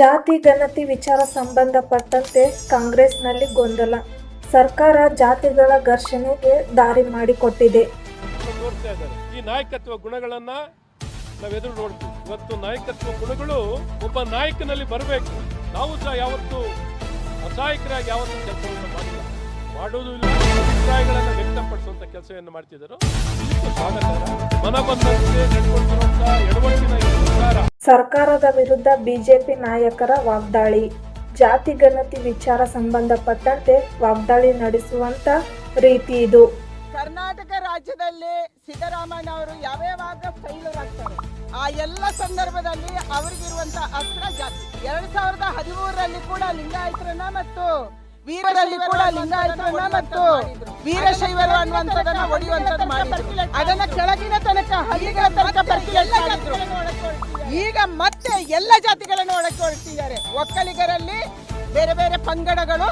ಜಾತಿ ಗಣತಿ ವಿಚಾರ ಸಂಬಂಧಪಟ್ಟಂತೆ ಕಾಂಗ್ರೆಸ್ನಲ್ಲಿ ಗೊಂದಲ. ಸರ್ಕಾರ ಜಾತಿಗಳ ಘರ್ಷಣೆಗೆ ದಾರಿ ಮಾಡಿಕೊಟ್ಟಿದೆ. ಈ ನಾಯಕತ್ವ ಗುಣಗಳನ್ನ ನಾವು ಎದುರು ನೋಡ್ತೀವಿ. ಇವತ್ತು ನಾಯಕತ್ವ ಗುಣಗಳು ಒಬ್ಬ ನಾಯಕನಲ್ಲಿ ಬರಬೇಕು. ನಾವು ಸಹ ಯಾವತ್ತು ಅಸಹಾಯಕರಾಗಿ ಯಾವತ್ತೂ ಕೆಲಸವನ್ನು ಮಾಡಿಲ್ಲ. ಮಾಡೋದು ಇಲ್ಲ. ಅಭಿಪ್ರಾಯಗಳನ್ನು ವ್ಯಕ್ತಪಡಿಸುವಂತ ಕೆಲಸವನ್ನು ಮಾಡ್ತಿದ್ದರು ಸ್ವಾಗತ. ಮನ ಸರ್ಕಾರ ಸರ್ಕಾರದ ವಿರುದ್ಧ ಬಿಜೆಪಿ ನಾಯಕರ ವಾಗ್ದಾಳಿ. ಜಾತಿ ಗಣತಿ ವಿಚಾರ ಸಂಬಂಧಪಟ್ಟಂತೆ ವಾಗ್ದಾಳಿ ನಡೆಸುವಂತ ರೀತಿ ಇದು. ಕರ್ನಾಟಕ ರಾಜ್ಯದಲ್ಲಿ ಸಿದ್ದರಾಮಯ್ಯ ಅವರು ಯಾವ್ಯಾವಾಗ ಫೈಲರ್ ಆಗ್ತಾರೆ? ಆ ಎಲ್ಲ ಸಂದರ್ಭದಲ್ಲಿ ಅವರಿಗಿರುವಂತ ಅಸ್ತ್ರ ಜಾತಿ. ಎರಡ್ ಸಾವಿರದ ಹದಿಮೂರರಲ್ಲಿ ಕೂಡ ಲಿಂಗಾಯತರನ್ನ ಮತ್ತು ವೀರರಲ್ಲಿ ಕೂಡ ಲಿಂಗಾಯತರನ್ನ ಮತ್ತು ವೀರಶೈವರು ಅನ್ನುವಂಥದ್ದನ್ನ ಹೊಡೆಯುವಂಥದ್ದು ಮಾಡಿದ್ರು. ಅದನ್ನ ಕೆಳಗಿನ ತನಕ ಹಳ್ಳಿಗಳ ತನಕ ಮಾಡಿದ್ರು. ಈಗ ಮತ್ತೆ ಎಲ್ಲ ಜಾತಿಗಳನ್ನು ಒಳಗೆ ಒಕ್ಕಲಿಗರಲ್ಲಿ ಬೇರೆ ಬೇರೆ ಪಂಗಡಗಳು